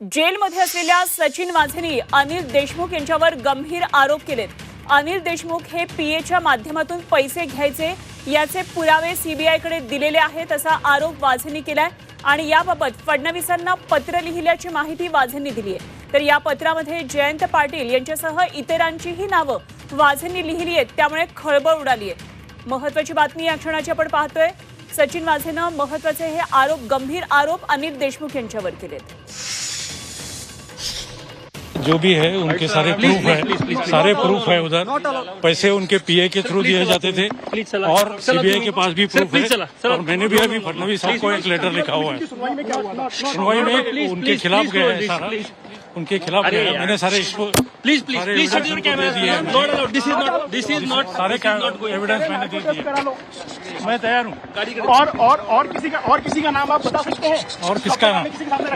जेलमध्ये असलेल्या सचिन वाझेनी अनिल देशमुख यांच्यावर गंभीर आरोप केलेत. अनिल देशमुख हे पीएच्या माध्यमातून पैसे घ्यायचे याचे पुरावे सीबीआयकडे दिलेले आहेत असा आरोप वाझेंनी केलाय आणि याबाबत फडणवीसांना पत्र लिहिल्याची माहिती वाझेंनी दिली आहे. तर या पत्रामध्ये जयंत पाटील यांच्यासह इतरांचीही नावं वाझेंनी लिहिली आहेत त्यामुळे खळबळ उडाली आहे. महत्वाची बातमी या क्षणाची आपण पाहतोय. सचिन वाझेनं महत्त्वाचे हे आरोप गंभीर आरोप अनिल देशमुख यांच्यावर केलेत. जो भी है उनके सारे प्रूफ है। सारे प्रूफ है उधर। पैसे उनके पीए के थ्रू दिए जाते थे। और सीबीआई के पास भी प्रूफ है। और मैंने भी अभी फडनवीस साहब को एक लेटर लिखा हुआ है। सुनवाई में उनके खिलाफ गया है सारा। उनके खिलाफ। मैंने सारे इसको प्लीज़ प्लीज़ प्लीज़ दिए। Camera. Not this is not this is not सारे एविडेंस मैंने दे दिए। मैं तैयार हूँ। और और और किसी का और किसी का नाम आप बता सकते हैं? और किसका नाम?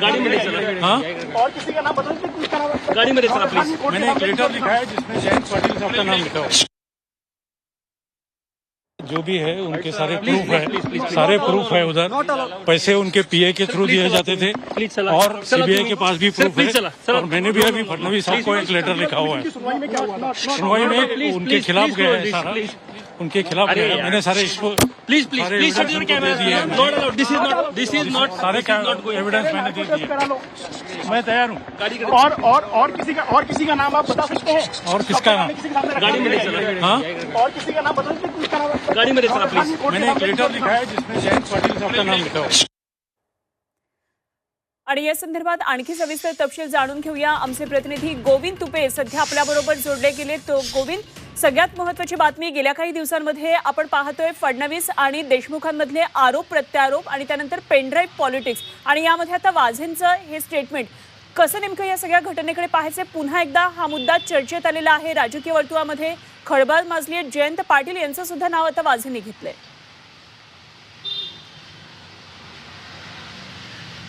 गाड़ी में है। चला हाँ? और किसी का नाम बता सकते हैं? गाड़ी में नहीं चला प्लीज़ मैंने एक लेटर लिखा है जिसमें जयंत पाटिल साहब का नाम लिखा हुआ है। जो भी है उनके सारे प्रूफ है। सारे प्रूफ है उधर। पैसे उनके पीए के थ्रू दिए जाते थे। और सीबीआई के पास भी प्रूफ है। और मैंने भी अभी फडनवीस साहब को एक लेटर लिखा हुआ है। सुनवाई में उनके खिलाफ गया है सारा। उनके खिलाफ। मैंने सारे इसको please please please this is not this is not सारे एविडेंस मैंने दे दिए। मैं तैयार हूँ। और और और किसी का और किसी का नाम आप बता सकते हैं? और किसका नाम? गाड़ी में है। चला हाँ। और किसी का नाम बता सकते हैं? किसका नाम गाड़ी में प्लीज़। मैंने एक लेटर लिखा है जिसमें जयंत पाटिल साहब का नाम लिखा हुआ है। आणि या संदर्भात आणखी सविस्तर तपशील जाणून घेऊया. आमचे प्रतिनिधी गोविंद तुपे सध्या आपल्याबरोबर जोडले गेले तो गोविंद सगळ्यात महत्वाची बातमी गेल्या काही दिवसांमध्ये आपण पाहतोय फडणवीस आणि देशमुखांमधले आरोप प्रत्यारोप आणि त्यानंतर पेनड्राईव्ह पॉलिटिक्स. आणि यामध्ये आता वाझेंचं हे स्टेटमेंट. कसं नेमकं या सगळ्या घटनेकडे पाहायचं? पुन्हा एकदा हा मुद्दा चर्चेत आलेला आहे राजकीय वर्तुळामध्ये. खळबळ माजली आहे जयंत पाटील यांचं सुद्धा नाव आता वाझेंनी घेतलंय.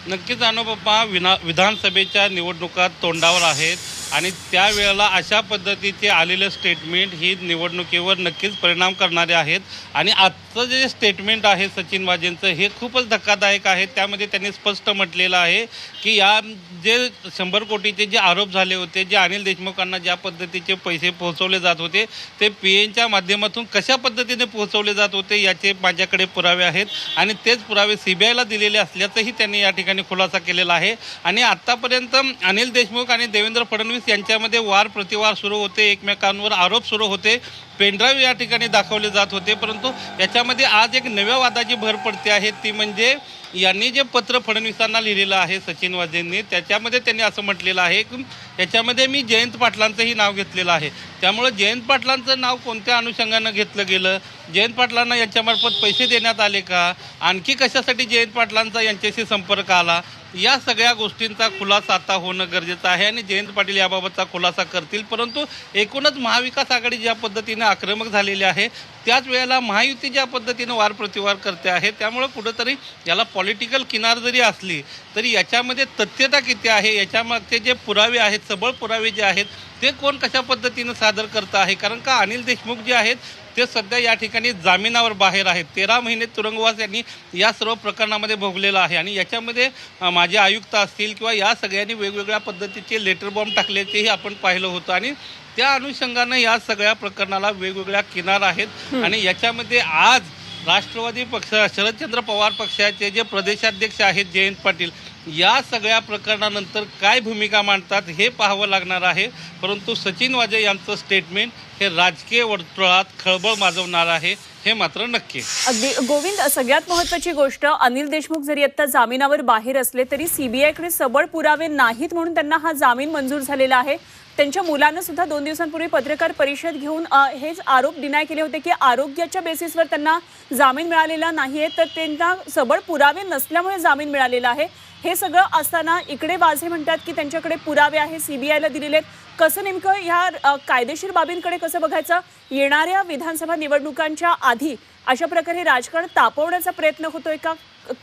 नक्कीच अनुपमा विना विधानसभेच्या निवडणुका तोंडावर आहेत. आणि त्यावेळेला अशा पद्धतीचे आलेलं स्टेटमेंट ही निवडणुकीवर नक्कीच परिणाम करणारे आहेत. आणि आजचं जे स्टेटमेंट आहे सचिन वाजेंचं हे खूपच धक्कादायक आहे. त्यामध्ये त्यांनी स्पष्ट म्हटलेलं आहे की या जे शंभर कोटीचे जे आरोप झाले होते जे अनिल देशमुखांना ज्या पद्धतीचे पैसे पोहोचवले जात होते ते पी एनच्या माध्यमातून कशा पद्धतीने पोहोचवले जात होते याचे माझ्याकडे पुरावे आहेत. आणि तेच पुरावे सी बी आयला दिलेले असल्याचंही त्यांनी या ठिकाणी खुलासा केलेला आहे. आणि आत्तापर्यंत अनिल देशमुख आणि देवेंद्र फडणवीस यांच्यामध्ये वार प्रतिवार सुरू होते एकमेकांवर आरोप सुरू होते. पेनड्राईव्ह या ठिकाणी दाखवले जात होते परंतु याच्या त्यामध्ये आज एक नव्या वादाची भर पडते आहे. ती म्हणजे यांनी जे पत्र फडणवीसांना लिहिलेलं आहे सचिन वाजेंनी त्याच्यामध्ये त्यांनी असं म्हटलेलं आहे की याच्यामध्ये मी जयंत पाटलांचंही नाव घेतलेलं आहे. त्यामुळं जयंत पाटलांचं नाव कोणत्या अनुषंगानं घेतलं गेलं? जयंत पाटलांना यांच्यामार्फत पैसे देण्यात आले का? आणखी कशासाठी जयंत पाटलांचा यांच्याशी संपर्क आला? या सगळ्या गोष्टींचा खुलासा आता होणं गरजेचं आहे आणि जयंत पाटील याबाबतचा खुलासा करतील. परंतु एकूणच महाविकास आघाडी ज्या पद्धतीनं आक्रमक झालेली आहे त्याच वेळेला महायुती ज्या पद्धतीनं वार प्रतिवार करते आहे त्यामुळं कुठंतरी याला पॉलिटिकल किनार जरी असली तरी याच्यामध्ये तथ्यता किती आहे? याच्यामागचे जे पुरावे आहेत सबळ पुरावे जे आहेत ते कोण कशा पद्धतीनं सादर करतं आहे? कारण का अनिल देशमुख जे आहेत ते सध्या या ठिकाणी जामिनावर बाहेर आहेत. तेरा महिने तुरुंगवास यांनी या सर्व प्रकरणामध्ये भोगलेलं आहे. आणि याच्यामध्ये माझे आयुक्त असतील किंवा या सगळ्यांनी वेगवेगळ्या पद्धतीचे लेटर बॉम्ब टाकल्याचेही आपण पाहिलं होतं. आणि त्या अनुषंगानं या सगळ्या प्रकरणाला वेगवेगळ्या किनार आहेत. आणि याच्यामध्ये आज राष्ट्रवादी पक्ष शरदचंद्र पवार पक्षाचे जे प्रदेशाध्यक्ष आहेत जयंत पाटील या सगळ्या प्रकरणानंतर काय भूमिका मांडतात हे पाहावं लागणार आहे. परंतु सचिन वाजे यांचं स्टेटमेंट हे राजकीय वर्तुळात खळबळ माजवणार आहे हे मात्र नक्की अगदी. गोविंद सगळ्यात महत्वाची गोष्ट अनिल देशमुख जरी आता जामिनावर बाहेर असले तरी सीबीआयकडे सबळ पुरावे नाहीत म्हणून त्यांना हा जामीन मंजूर झालेला आहे. त्यांच्या मुलानं सुद्धा दोन दिवसांपूर्वी पत्रकार परिषद घेऊन हेच आरोप डिनाय केले होते की आरोग्याच्या बेसिसवर त्यांना जामीन मिळालेला नाहीये तर त्यांना सबळ पुरावे नसल्यामुळे जामीन मिळालेला आहे. हे सगळं असताना इकडे वाझे म्हणतात की त्यांच्याकडे पुरावे आहे सीबीआयला दिलेले आहेत. कसं नेमकं ह्या कायदेशीर बाबींकडे कसं बघायचं? येणाऱ्या विधानसभा निवडणुकांच्या आधी अशा प्रकारे राजकारण तापवण्याचा प्रयत्न होतोय का?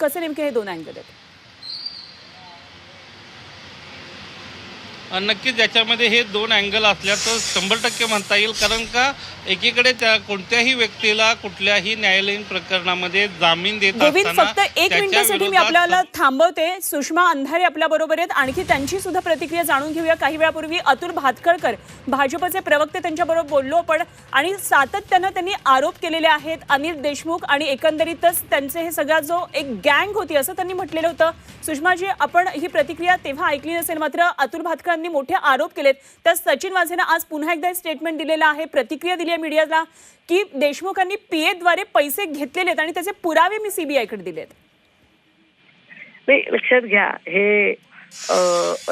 कसं नेमके हे दोन अँगल आहेत नक्कीच याच्यामध्ये हे दोन अँगल असल्याचं शंभर टक्के म्हणता येईल. कारण का एकीकडे त्या कोणत्याही व्यक्तीला कुठल्याही न्यायालयीन प्रकरणामध्ये जामीन देत गोविंद फक्त एक मिनिटासाठी मी आपल्याला थांबवते. सुषमा अंधारे आपल्या बरोबर आहेत. आणखी त्यांची सुद्धा प्रतिक्रिया जाणून घेऊया. काही वेळापूर्वी अतुल भातखळकर भाजपचे प्रवक्ते त्यांच्याबरोबर बोललो आपण आणि सातत्यानं त्यांनी आरोप केलेले आहेत. अनिल देशमुख आणि एकंदरीतच त्यांचे हे सगळा जो एक गँग होती असं त्यांनी म्हटलेलं होतं. सुषमाजी आपण ही प्रतिक्रिया तेव्हा ऐकली नसेल मात्र अतुल भातखळांनी मोठे आरोप केलेत. तर सचिन वाझेनं आज पुन्हा एकदा स्टेटमेंट दिलेलं आहे. प्रतिक्रिया दिली आहे मीडियाला की देशमुखांनी पीएद्वारे पैसे घेतलेले आहेत आणि त्याचे पुरावे मी सीबीआयकडे दिलेत. नाही लक्षात घ्या हे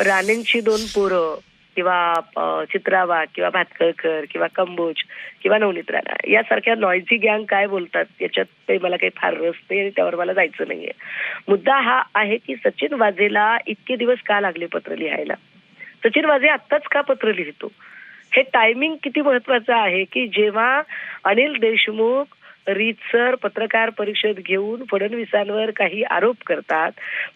राणेंची दोन पोरं किंवा चित्रावा किंवा भातकळकर किंवा कंबोज किंवा नवनीत राणा यासारख्या नॉयझी गँग काय बोलतात याच्यात काही मला काही फार रस नाही आणि त्यावर मला जायचं नाहीये. मुद्दा हा आहे की सचिन वाझेला इतके दिवस का लागले पत्र लिहायला? सचिन माझे आत्ताच का पत्र लिहितो? हे टायमिंग किती महत्वाचं आहे की जेव्हा अनिल देशमुख रीतसर पत्रकार परिषद घेऊन फडणवीसांवर काही आरोप करतात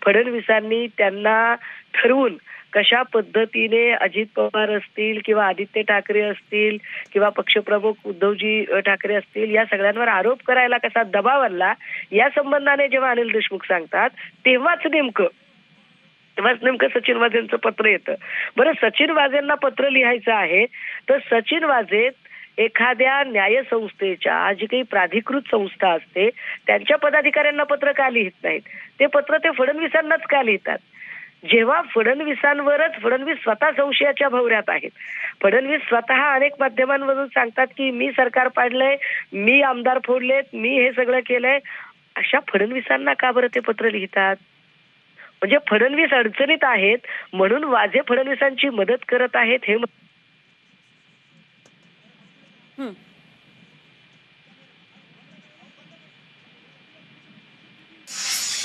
फडणवीसांनी त्यांना ठरवून कशा पद्धतीने अजित पवार असतील किंवा आदित्य ठाकरे असतील किंवा पक्षप्रमुख उद्धवजी ठाकरे असतील या सगळ्यांवर आरोप करायला कसा दबाव आणला या संबंधाने जेव्हा अनिल देशमुख सांगतात तेव्हाच नेमकं तेव्हाच नेमकं सचिन वाझेंचं पत्र येतं. बरं सचिन वाझेंना पत्र लिहायचं आहे तर सचिन वाझे एखाद्या न्यायसंस्थेच्या जी काही प्राधिकृत संस्था असते त्यांच्या पदाधिकाऱ्यांना पत्र का लिहित नाहीत? ते पत्र ते फडणवीसांनाच का लिहितात? जेव्हा फडणवीसांवरच फडणवीस स्वतः संशयाच्या भवऱ्यात आहेत. फडणवीस स्वतः अनेक माध्यमांमधून सांगतात की मी सरकार पाडलंय मी आमदार फोडलेत मी हे सगळं केलंय. अशा फडणवीसांना का बरं ते पत्र लिहितात? म्हणजे फडणवीस अडचणीत आहेत म्हणून वाझे फडणवीसांची मदत करत आहेत हे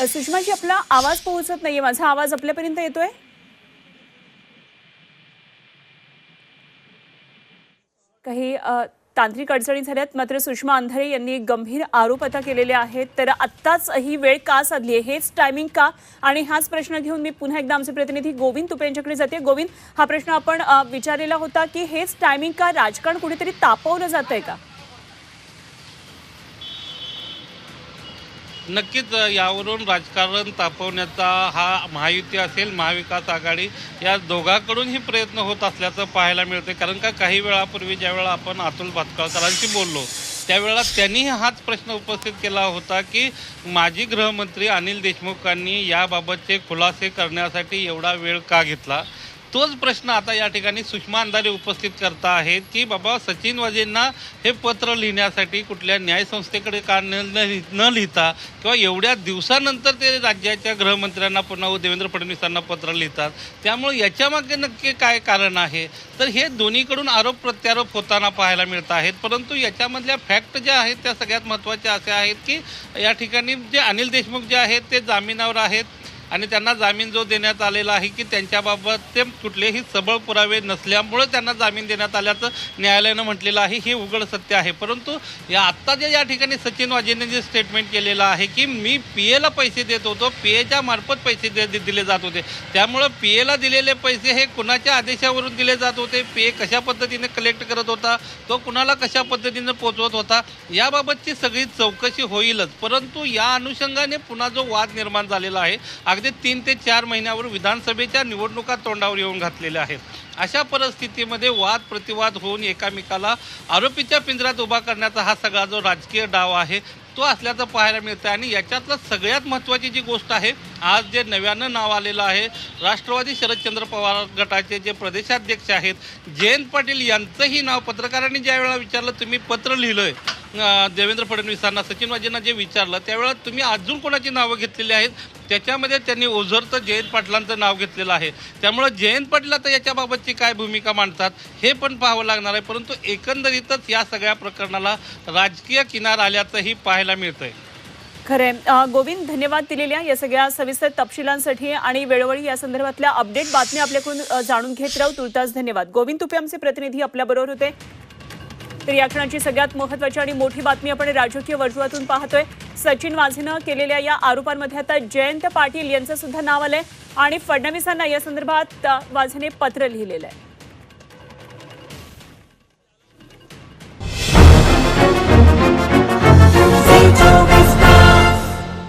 सुषमाजी आपला आवाज पोहोचत नाहीये. माझा आवाज आपल्यापर्यंत येतोय? काही तांत्रिक अडचणी झाल्यात. मात्र सुषमा अंधारे यांनी गंभीर आरोप आता केलेले आहेत. तर आत्ताच ही वेळ का साधली आहे? हेच टायमिंग का? आणि हाच प्रश्न घेऊन मी पुन्हा एकदा आमचे प्रतिनिधी गोविंद तुपे यांच्याकडे जाते. गोविंद हा प्रश्न आपण विचारलेला होता की हेच टायमिंग का? राजकारण कुठेतरी तापवलं जात आहे का? नक्कीच यावरून राजकारण तापवण्याचा हा महायुती असेल महाविकास आघाडी या दोघांकडूनही प्रयत्न होत असल्याचं पाहायला मिळते कारण का काही वेळापूर्वी ज्यावेळेला आपण अतुल भातखळकरांशी बोललो त्यावेळेला त्यांनीही हाच प्रश्न उपस्थित केला होता की माजी गृहमंत्री अनिल देशमुखांनी याबाबतचे खुलासे करण्यासाठी एवढा वेळ का घेतला? तोच प्रश्न आता या ठिकाणी सुषमा अंधारे उपस्थित करता आहेत की बाबा सचिन वाजेंना हे पत्र लिहिण्यासाठी कुठल्या न्यायसंस्थेकडे का न न- न लिहिता किंवा एवढ्या दिवसानंतर ते राज्याच्या गृहमंत्र्यांना पुन्हा देवेंद्र फडणवीसांना पत्र लिहितात त्यामुळे याच्यामागे नक्की काय कारण आहे? तर हे दोन्हीकडून आरोप प्रत्यारोप होताना पाहायला मिळत आहेत. परंतु याच्यामधल्या फॅक्ट ज्या आहेत त्या सगळ्यात महत्त्वाच्या अशा आहेत की या ठिकाणी जे अनिल देशमुख जे आहेत ते जामिनावर आहेत. आणि त्यांना जामीन जो देण्यात आलेला आहे की त्यांच्याबाबत ते कुठलेही सबळ पुरावे नसल्यामुळे त्यांना जामीन देण्यात आल्याचं न्यायालयानं म्हटलेलं आहे. हे उघड सत्य आहे. परंतु या आत्ता जे या ठिकाणी सचिन वाजेंनी जे स्टेटमेंट केलेलं आहे की मी पी एला पैसे देत होतो पी एच्या मार्फत पैसे दे दे- दिले जात होते. त्यामुळं पी एला दिलेले पैसे हे कुणाच्या आदेशावरून दिले जात होते? पी ए कशा पद्धतीने कलेक्ट करत होता? तो कुणाला कशा पद्धतीने पोचवत होता? याबाबतची सगळी चौकशी होईलच. परंतु या अनुषंगाने पुन्हा जो वाद निर्माण झालेला आहे अगदी तीन ते चार महिन्यावर विधानसभेच्या निवडणुका तोंडावर येऊन घातलेल्या आहेत. अशा परिस्थितीमध्ये वाद प्रतिवाद होऊन एकामेकाला आरोपीच्या पिंजऱ्यात उभा करण्याचा हा सगळा जो राजकीय डाव आहे तो असल्याचं पाहायला मिळतं आणि याच्यातलं सगळ्यात महत्त्वाची जी गोष्ट आहे आज जे नव्यानं नाव आलेलं आहे राष्ट्रवादी शरदचंद्र पवार गटाचे जे प्रदेशाध्यक्ष आहेत जयंत पाटील यांचंही नाव पत्रकारांनी ज्या वेळेला विचारलं तुम्ही पत्र लिहिलं आहे देवेंद्र फडणवीसांना सचिनवाजींना जे विचारलं त्यावेळेला तुम्ही अजून कोणाची नावं घेतलेली आहेत? त्याच्यामध्ये त्यांनी ओझरचं जयंत पाटलांचं नाव घेतलेलं आहे. त्यामुळं जयंत पाटील आता याच्याबाबतची काय भूमिका मांडतात हे पण पाहावं लागणार आहे. परंतु एकंदरीतच या सगळ्या प्रकरणाला राजकीय किनार आल्याचंही पाहायला मिळतंय. खरे गोविंद धन्यवाद दिलेल्या या सगळ्या सविस्तर तपशिलांसाठी आणि वेळोवेळी या संदर्भातल्या अपडेट बातम्या आपल्याकडून जाणून घेत राहू तुर्तास धन्यवाद. गोविंद तुपे आमचे प्रतिनिधी आपल्याबरोबर होते. तर या क्षणाची सगळ्यात महत्वाची आणि मोठी बातमी आपण राजकीय वर्तुळातून पाहतोय. सचिन वाझेनं केलेल्या या आरोपांमध्ये आता जयंत पाटील यांचं सुद्धा नाव आलंय आणि फडणवीसांना या संदर्भात वाझेने पत्र लिहिलेलं आहे